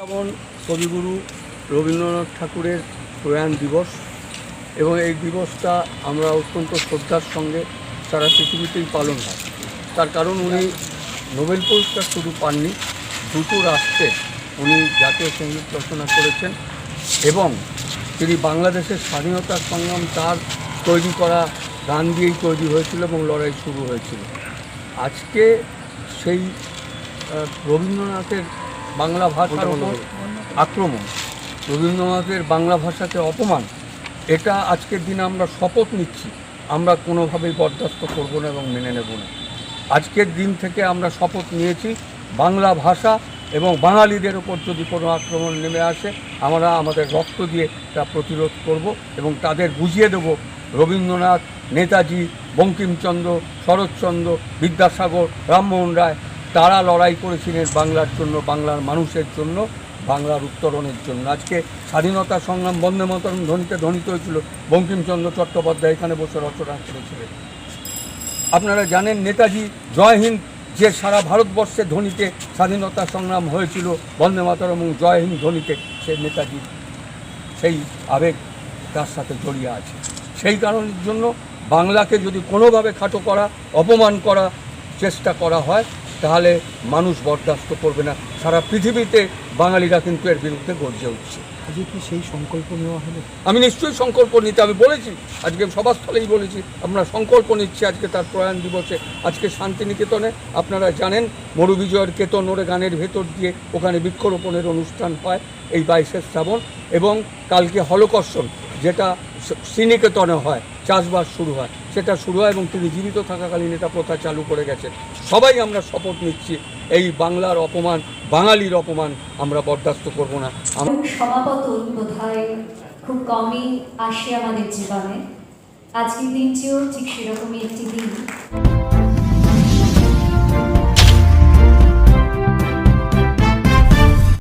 যেমন কবিগুরু রবীন্দ্রনাথ ঠাকুরের প্রয়াণ দিবস এবং এই দিবসটা আমরা অত্যন্ত শ্রদ্ধার সঙ্গে সারা পৃথিবীতেই পালন হয়। তার কারণ উনি নোবেল পুরস্কার শুধু পাননি, দুটো রাষ্ট্রে উনি জাতীয় সংগীত রচনা করেছেন এবং তিনি বাংলাদেশের স্বাধীনতা সংগ্রাম তার তৈরি করা গান দিয়েই তৈরি হয়েছিল এবং লড়াই শুরু হয়েছিল। আজকে সেই রবীন্দ্রনাথের বাংলা ভাষার ওপর আক্রমণ। রবীন্দ্রনাথের বাংলা ভাষাকে অপমান। এটা আজকের দিনে আমরা শপথ নিচ্ছি। আমরা কোনোভাবেই বরদাস্ত করব না এবং মেনে নেব না। আজকের দিন থেকে আমরা শপথ নিয়েছি বাংলা ভাষা এবং বাঙালিদের ওপর যদি কোনো আক্রমণ নেমে আসে আমরা আমাদের রক্ত দিয়ে তা প্রতিরোধ করব এবং তাদের বুঝিয়ে দেব রবীন্দ্রনাথ নেতাজি বঙ্কিমচন্দ্র শরৎচন্দ্র বিদ্যাসাগর রামমোহন রায় তারা লড়াই করেছিলেন বাংলার জন্য, বাংলার মানুষের জন্য, বাংলার উত্তরণের জন্য। আজকে স্বাধীনতা সংগ্রাম বন্দে মাতরম ধ্বনিতে ধ্বনিত হয়েছিল, বঙ্কিমচন্দ্র চট্টোপাধ্যায় এখানে বসে রচনা করেছিলেন। আপনারা জানেন নেতাজি, জয় হিন্দ, যে সারা ভারতবর্ষে ধ্বনিতে স্বাধীনতা সংগ্রাম হয়েছিল, বন্দে মাতরম এবং জয় হিন্দ ধ্বনিতে সে নেতাজি সেই আবেগ তার সাথে জড়িয়ে আছে। সেই কারণের জন্য বাংলাকে যদি কোনোভাবে খাটো করা, অপমান করা, চেষ্টা করা হয় তাহলে মানুষ বরদাস্ত করবে না। সারা পৃথিবীতে বাঙালিরা কিন্তু এর বিরুদ্ধে গর্জে উঠছে। আজকে কি সেই সংকল্প নেওয়া হলো? আমি নিশ্চয়ই সংকল্প নিতে আমি বলেছি আজকে সভাস্থলেই বলেছি আমরা সংকল্প নিচ্ছি আজকে তার প্রয়াণ দিবসে। আজকে শান্তিনিকেতনে আপনারা জানেন মরু বিজয়ের কেতন ওরে গানের ভেতর দিয়ে ওখানে বৃক্ষরোপণের অনুষ্ঠান হয় এই বাইশে শ্রাবণ এবং কালকে হলকর্ষণ যেটা শ্রীনিকেতনে হয় চাষবাস শুরু হয়। সেটা শুরু হয় এবং তিনি জীবিত থাকাকালীন এটা প্রথা চালু করে গেছেন। সবাই আমরা শপথ নিচ্ছি, এই বাংলার অপমান, বাঙালির অপমান আমরা বরদাস্ত করব না। সমাপতন বোধহয় খুব কমই আসে আমাদের জীবনে। আজকের দিনটিও ঠিক সেরকমই একটি দিন।